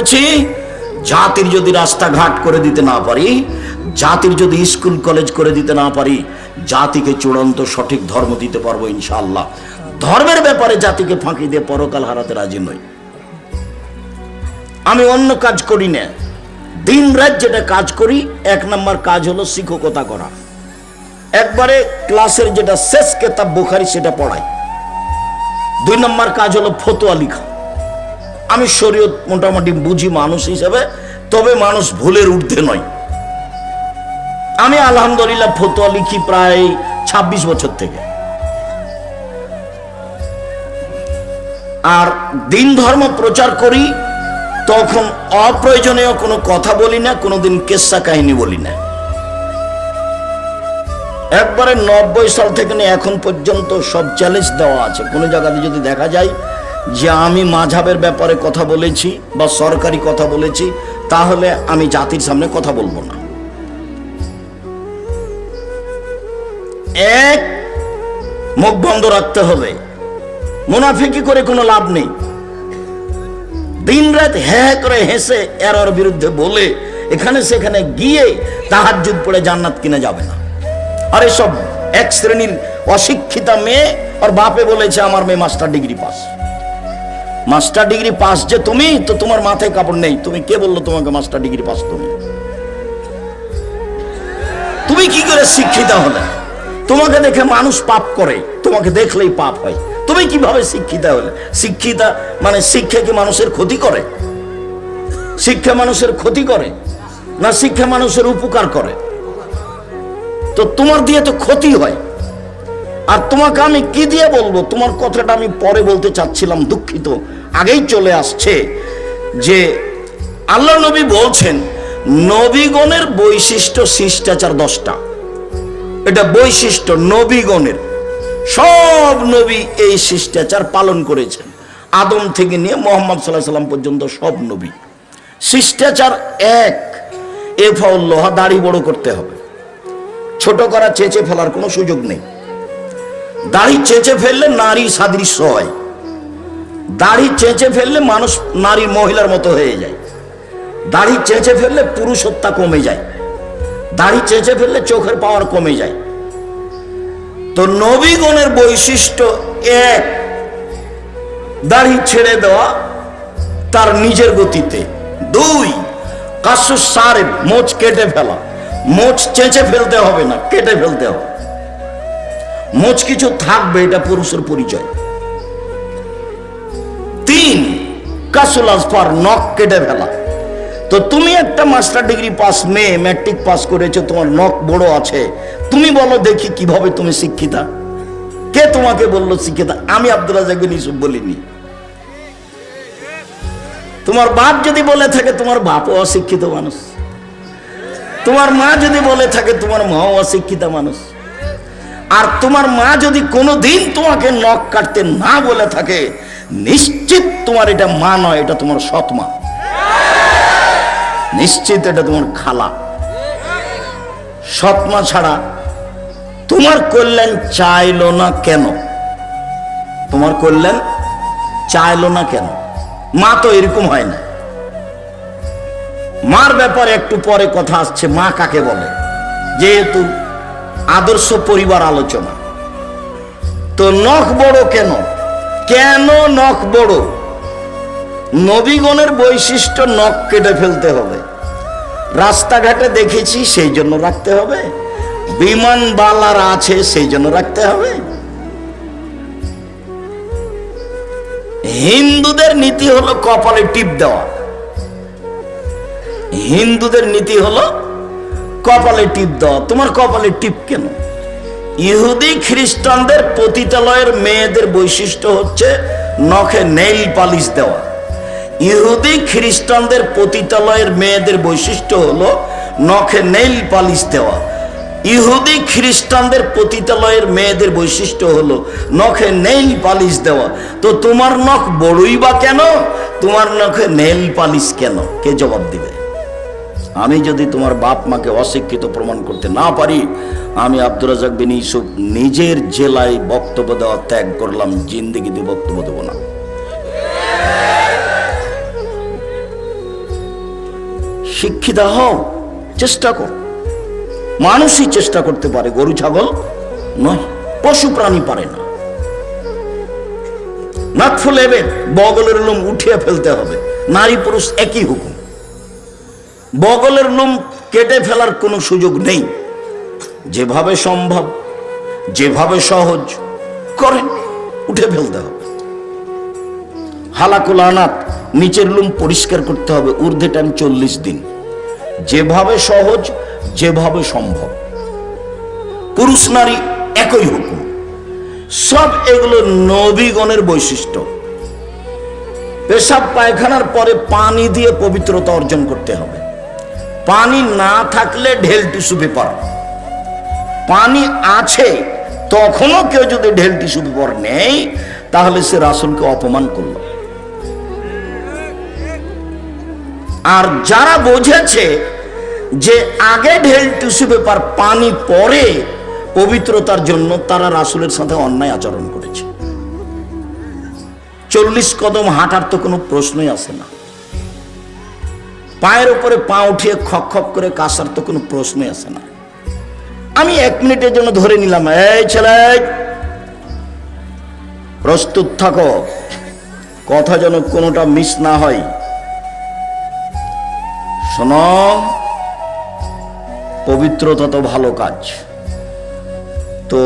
বলেছি জাতির যদি রাস্তাঘাট করে দিতে না পারি, জাতির যদি স্কুল, কলেজ করে দিতে না পারি, জাতিকে চূড়ান্ত সঠিক ধর্ম দিতে পারব ইনশাআল্লাহ। ধর্মের ব্যাপারে জাতিকে ফাঁকি দিয়ে পরকাল হারাতে রাজি নই। আমি অন্য কাজ করি না। দিন রাত যেটা কাজ করি, এক নম্বর কাজ হলো শিক্ষকতা করা। একবারে ক্লাসের যেটা শেষ কেতাব বুখারি সেটা পড়াই। দুই নম্বর কাজ হলো ফতোয়া লিখা। আমি শরীয়ত মোটামুটি বুঝি মানুষ হিসেবে, তবে মানুষ ভুলের ঊর্ধ্বে নয়। আমি আলহামদুলিল্লাহ ফতোয়া লিখি প্রায় ২৬ বছর থেকে। আর দিন ধর্ম প্রচার করি, তখন অপ্রয়োজনীয় কোনো কথা বলি না, কোনোদিন কেসা কাহিনী বলি না। একবারে নব্বই সাল থেকে নিয়ে এখন পর্যন্ত সব চ্যালেঞ্জ দেওয়া আছে। কোনো জায়গাতে যদি দেখা যায় যে আমি মাঝাবের ব্যাপারে কথা বলেছি বা সরকারি কথা বলেছি, তাহলে আমি জাতির সামনে কথা বলব না। এক, মুখ বন্ধ রাখতে হবে। মুনাফিকি করে কোনো লাভ নেই। দিন রাত হ্যাঁ করে হেসে এর ওর বিরুদ্ধে বলে এখানে সেখানে গিয়ে তাহার যুগ পড়ে জান্নাত কিনে যাবে না। আর এসব এক শ্রেণির অশিক্ষিতা মেয়ে আর বাপে বলেছে, আমার মেয়ে master degree pass master degree pass যে তুমি, তো তোমার মাথায় কাপড় নেই। তুমি কে বলল তোমাকে মাস্টার ডিগ্রি পাস তুমি? তুমি কি করে শিক্ষিত হলে? তোমাকে দেখে মানুষ পাপ করে, তোমাকে দেখলেই পাপ হয়। তুমি কীভাবে শিক্ষিতা হলে? শিক্ষিতা মানে শিক্ষা কি মানুষের ক্ষতি করে? শিক্ষা মানুষের ক্ষতি করে, না শিক্ষা মানুষের উপকার করে? তো তোমার দিয়ে তো ক্ষতি হয়। আর তোমাকে আমি কি দিয়ে বলব? তোমার কথাটা আমি পরে বলতে চাচ্ছিলাম দুঃখিত। আগেই চলে আসছে যে আল্লাহ নবী বলছেন, নবীগণের বৈশিষ্ট্য শিষ্টাচার দশটা। এটা বৈশিষ্ট্য নবীগণের। সব নবী এই শিষ্টাচার পালন করেছেন। আদম থেকে নিয়ে মোহাম্মদ সাল্লাহ সাল্লাম পর্যন্ত সব নবী। শিষ্টাচার এক। এ লোহা দাড়ি বড় করতে হবে। ছোট করা চেঁচে ফেলার কোনো সুযোগ নেই। দাড়ি চেঁচে ফেললে নারী সাদৃশ্য হয়। দাড়ি চেঁচে ফেললে মানুষ নারী মহিলার মতো হয়ে যায়। দাড়ি চেঁচে ফেললে পুরুষত্বা কমে যায়। দাড়ি চেঁচে ফেললে চোখের পাওয়ার কমে যায়। তো নবীগণের বৈশিষ্ট্য এক, দাড়ি ছেড়ে দেওয়া তার নিজের গতিতে। দুই কাশু সারে মোচ কেটে ফেলা। মোচ চেঁচে ফেলতে হবে না, কেটে ফেলতে হবে। মোচ কিছু থাকবে, এটা পুরুষের পরিচয়। কাসুল আসফার নখ কেটে ফেলা। তো তুমি একটা মাস্টার ডিগ্রি পাস মেয়ে ম্যাট্রিক পাস করেছ, তোমার নখ বড় আছে। তুমি বলো দেখি কীভাবে তুমি শিক্ষিতা। কে তোমাকে বলল শিক্ষিতা? আমি আব্দুল রাজাক বিন বলিনি। তোমার বাপ যদি বলে থাকে, তোমার বাপও অশিক্ষিত মানুষ। তোমার মা যদি বলে থাকে, তোমার মাও অশিক্ষিত মানুষ। আর তোমার মা যদি কোনো দিন তোমাকে নখ কাটতে না বলে থাকে, নিশ্চিত তোমার এটা মা নয়, এটা তোমার সৎ মা। নিশ্চিত এটা তোমার খালা। সৎমা ছাড়া তোমার কল্যাণ চাইলো না কেন? তোমার কল্যাণ চাইলো না কেন? মা তো এরকম হয় না। মার ব্যাপারে একটু পরে কথা আসছে, মা কাকে বলে? যেহেতু আদর্শ পরিবার আলোচনা। তো নখ বড় কেন? কেন নখ বড়? নবীগণের বৈশিষ্ট্য নখ কেটে ফেলতে হবে। রাস্তাঘাটে দেখেছি সেই জন্য রাখতে হবে। বিমান বালার আছে সেই জন্য রাখতে হবে। হিন্দুদের নীতি হলো কপালে টিপ দেওয়া। হিন্দুদের নীতি হলো কপালে টিপ দেওয়া তোমার কপালে টিপ কেন? ইহুদি খ্রিস্টানদের পতিতালয়ের মেয়েদের বৈশিষ্ট্য হচ্ছে নখে নেইল পালিশ দেওয়া। ইহুদি খ্রিস্টানদের পতিতালয়ের মেয়েদের বৈশিষ্ট্য হলো নখে নেইল পালিশ দেওয়া। ইহুদি খ্রিস্টানদের পতিতালয়ের মেয়েদের বৈশিষ্ট্য হলো নখে নেইল পালিশ দেওয়া। তো তোমার নখ বড়ই বা কেন? তোমার নখে নেইল পালিশ কেন? কে জবাব দিবে? আমি যদি তোমার বাপ মাকে অশিক্ষিত প্রমাণ করতে না পারি, আমি আব্দুর রাজাক বিন ইউসুফ নিজের জেলায় বক্তব্য দেওয়া ত্যাগ করলাম, জিন্দিগিতে বক্তব্য দেবো না। শিক্ষিতা হও, চেষ্টা কর। মানুষই চেষ্টা করতে পারে, গরু, ছাগল নয়, পশু প্রাণী পারে না। নাক ফুলেবে, বগলের লোম উঠিয়ে ফেলতে হবে, নারী পুরুষ একই হুকুম। বগলের লোম কেটে ফেলার কোনো সুযোগ নেই। যেভাবে সম্ভব, যেভাবে সহজ করেন উঠে ফেলতে হবে। হালাকুল আনাত, নিচের লুম পরিষ্কার করতে হবে ঊর্ধ্বে টাইম চল্লিশ দিন। যেভাবে সহজ, যেভাবে সম্ভব। পুরুষ নারী একই হুকুম। সব এগুলো নবীগণের বৈশিষ্ট্য। পেশাব পায়খানার পরে পানি দিয়ে পবিত্রতা অর্জন করতে হবে। পানি না থাকলে ঢেল টিস্যু পেপার পানি আছে, তখনও কেউ যদি ঢেল টিস্যু পেপার নেই তাহলে সে রাসুলকে অপমান করল। আর যারা বোঝেছে যে আগে ঢেল টিস্যু পেপার পানি পরে পবিত্রতার জন্য, তারা রাসুলের সাথে অন্যায় আচরণ করেছে। চল্লিশ কদম হাঁটার তো কোনো প্রশ্নই আসে না। পায়ের উপরে পা উঠিয়ে খক খক করে কাসার তো কোনো প্রশ্নই আসে না। আমি এক মিনিটের জন্য ধরে নিলাম, এই ছেলে, প্রস্তুত থাকো। কথা যেন কোনোটা মিস না হয়। শোনো, পবিত্রতা তো ভালো কাজ। তো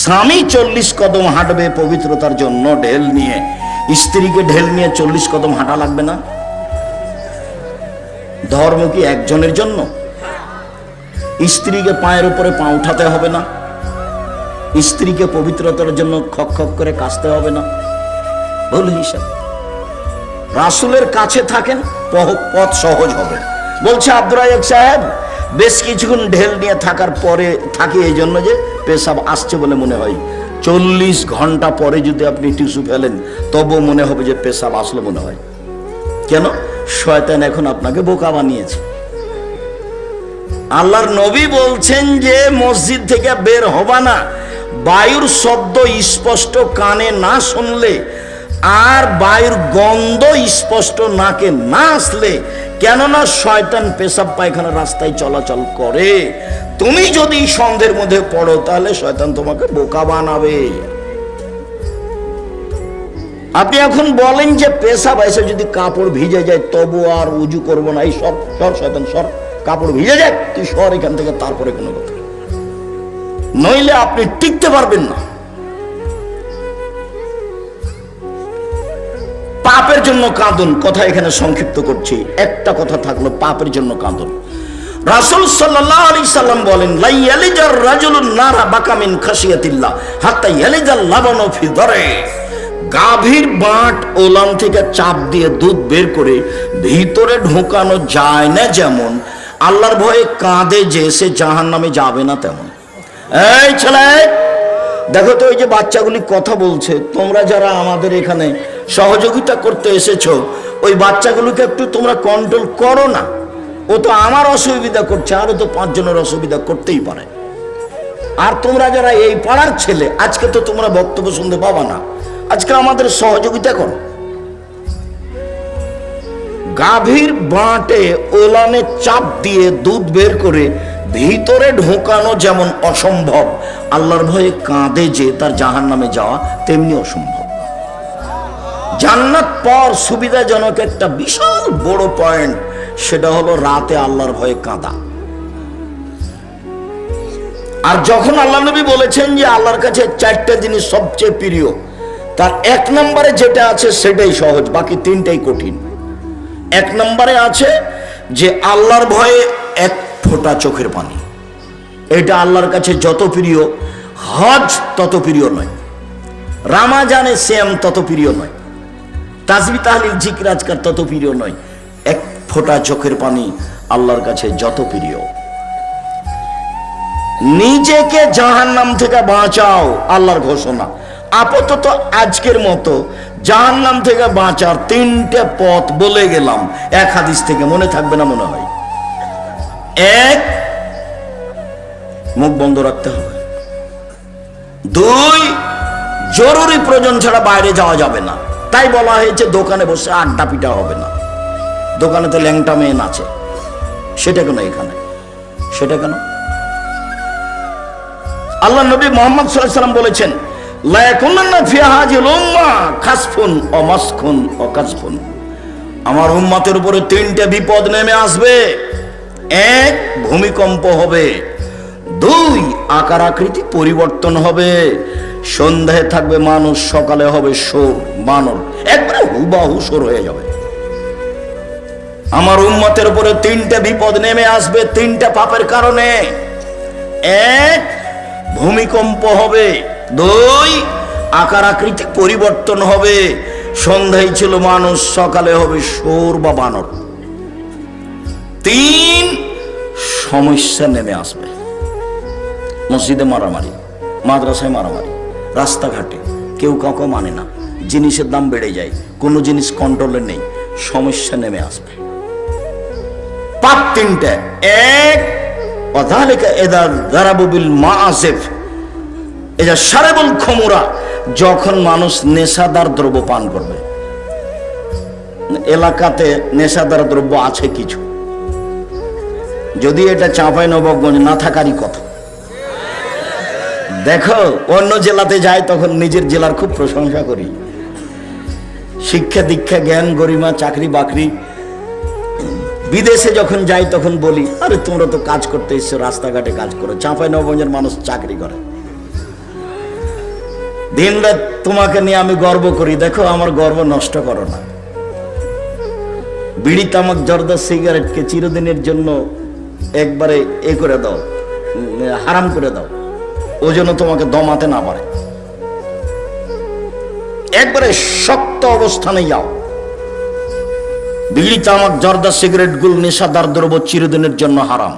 স্বামী চল্লিশ কদম হাঁটবে পবিত্রতার জন্য ঢেল নিয়ে, স্ত্রীকে ঢেল নিয়ে চল্লিশ কদম হাঁটা লাগবে না? ধর্ম কি একজনের জন্য? স্ত্রীকে পায়ের উপরে পা উঠাতে হবে না। স্ত্রীকে পবিত্রতার জন্য খক খক করে কাশতে হবে না। ভুল হিসাব। রাসুলের কাছে থাকেন পথ সহজ হবে। বলছে রাজাক সাহেব, বেশ কিছুক্ষণ ঢেল নিয়ে থাকার পরে থাকি এই জন্য যে পেশাব আসছে বলে মনে হয়। চল্লিশ ঘণ্টা পরে যদি আপনি টিস্যু ফেলেন তবু মনে হবে যে পেশাব আসলো মনে হয়। কেন? শয়তান এখন আপনাকে বোকা বানিয়েছে। আল্লাহর নবী বলছেন যে, মসজিদ থেকে বের হবা না। বায়ুর শব্দ স্পষ্ট কানে না শুনলে আর বায়ুর গন্ধ স্পষ্ট নাকে না আসলে, কেননা শয়তান পেশাব পায়খানা রাস্তায় চলাচল করে। তুমি যদি সন্ধ্যের মধ্যে পড়ো, তাহলে শয়তান তোমাকে বোকা বানাবে। আপনি এখন বলেন যে পেশাব এসে যদি কাপড় ভিজে যায়, তবু আর উজু করব না। এই সর সর শয়তান, সর। কাপড় ভিজে যায়, তুই সর এখান থেকে, তারপরে কোনো কথা। নইলে আপনি টিকতে পারবেন না। পাপের জন্য কাঁদুন, কথা এখানে সংক্ষিপ্ত করছি। একটা কথা থাকল, পাপের জন্য কাঁদুন। রাসূল সাল্লাম বলেন লা ইয়ালিজার রাজুলুন নারা বাকামিন খাশিয়াতিল্লাহ, হাত্তা ইয়ালিজাল লাবানু ফি দরে। গাভীর বাঁট ওলান থেকে চাপ দিয়ে দুধ বের করে ভিতরে ঢোকানো যায় না যেমন। আল্লাহর ভয়ে কাঁদে যে, সে জাহান নামে যাবে না তেমন। এই ছেলে, দেখো তো ওই যে বাচ্চাগুলি কথা বলছে, তোমরা যারা আমাদের এখানে সহযোগিতা করতে এসেছ, ওই বাচ্চাগুলোকে একটু তোমরা কন্ট্রোল করো না। ও তো আমার অসুবিধা করছে, আরও তো পাঁচজনের অসুবিধা করতেই পারে। আর তোমরা যারা এই পাড়ার ছেলে, আজকে তো তোমরা বক্তব্য শুনতে পাবা না। আজকে আমাদের সহযোগিতা করো। গাভীর বাঁটে ওলানে চাপ দিয়ে দুধ বের করে ভিতরে ঢোকানো যেমন অসম্ভব, আল্লাহর ভয়ে কাঁদে যে তার জাহান নামে যাওয়া তেমনি অসম্ভব। জান্নাত পর সুবিধাজনক একটা বিশাল বড় পয়েন্ট, সেটা হলো রাতে আল্লাহর ভয়ে কাঁদা। আর যখন আল্লাহ নবী বলেছেন যে আল্লাহর কাছে চারটা জিনিস সবচেয়ে প্রিয় তার এক নম্বরে যেটা আছে সেটাই সহজ, বাকি তিনটাই কঠিন। এক নম্বরে আছে যে আল্লাহর ভয়ে এক ফোঁটা চোখের পানি। এটা আল্লাহর কাছে যত প্রিয়, হজ তত প্রিয় নয়। রামাজানে শ্যাম তত প্রিয় নয়। তাজবি তাহলিল, জিকির, আজকার তত প্রিয় নয়। এক ফোঁটা চোখের পানি আল্লাহর কাছে যত প্রিয়। নিজেকে জাহান নাম থেকে বাঁচাও, আল্লাহর ঘোষণা। আপাতত আজকের মতো জাহান নাম থেকে বাঁচার তিনটে পথ বলে গেলাম। এক হাদিস থেকে মনে থাকবে না মনে হয়। এক, মুখ বন্ধ রাখতে হবে। দুই, জরুরি প্রয়োজন ছাড়া বাইরে যাওয়া যাবে না। তাই বলা হয়েছে দোকানে বসে আড্ডা পিটা হবে না। দোকানে তো ল্যাংটা মেয়ে নাচে। সেটা কেন এখানে? সেটা কেন? আল্লাহ নবী মোহাম্মদ সাল্লাম বলেছেন আমার উম্মতের উপরে তিনটে বিপদ নেমে আসবে। এক, ভূমিকম্প হবে। দুই, আকার আকৃতি পরিবর্তন হবে। সন্ধ্যায় থাকবে মানুষ, সকালে হবে সোর বানর। একবারে হুবাহু সোর হয়ে যাবে। আমার উম্মতের উপরে তিনটে বিপদ নেমে আসবে তিনটা পাপের কারণে। এক, ভূমিকম্প হবে। দুই, আকার আকৃতি পরিবর্তন হবে। সন্ধ্যায় ছিল মানুষ, সকালে হবে সোর বা বানর। তিন, সমস্যা নেমে আসবে। মসজিদে মারামারি, মাদ্রাসায় মারামারি, রাস্তাঘাটে। কেউ কাউকে মানে না। জিনিসের দাম বেড়ে যায়। কোনো জিনিস কন্ট্রোলে নেই। সমস্যা নেমে আসবে। পাপ তিনটে। এক, অধালিকা এদার দারাবুবিল মা আসেফ এটা সারেবল খমুরা, যখন মানুষ নেশাদার দ্রব্য পান করবে। এলাকাতে নেশাদার দ্রব্য আছে কিছু। যদি এটা চাঁপাই নবাবগঞ্জ না থাকারই কথা। দেখো, অন্য জেলাতে যায় তখন নিজের জেলার খুব প্রশংসা করি। শিক্ষা দীক্ষা, জ্ঞান, গরিমা, চাকরি, বাকরি। বিদেশে যখন যাই তখন বলি, আরে তোমরা তো কাজ করতে এসছো, রাস্তাঘাটে কাজ করো। চাঁপাই নবগঞ্জের মানুষ চাকরি করে। দিন রাত তোমাকে নিয়ে আমি গর্ব করি। দেখো, আমার গর্ব নষ্ট করো না। বিড়ি, তামাক, জর্দা সিগারেটকে চিরদিনের জন্য একবারে এ করে দাও, হারাম করে দাও। ও যেন তোমাকে দমাতে না পারে। একবারে শক্ত অবস্থানে যাও। বিড়ি, তামাক, জর্দা, সিগারেট গুল নেশাদার দ্রব্য চিরদিনের জন্য হারাম।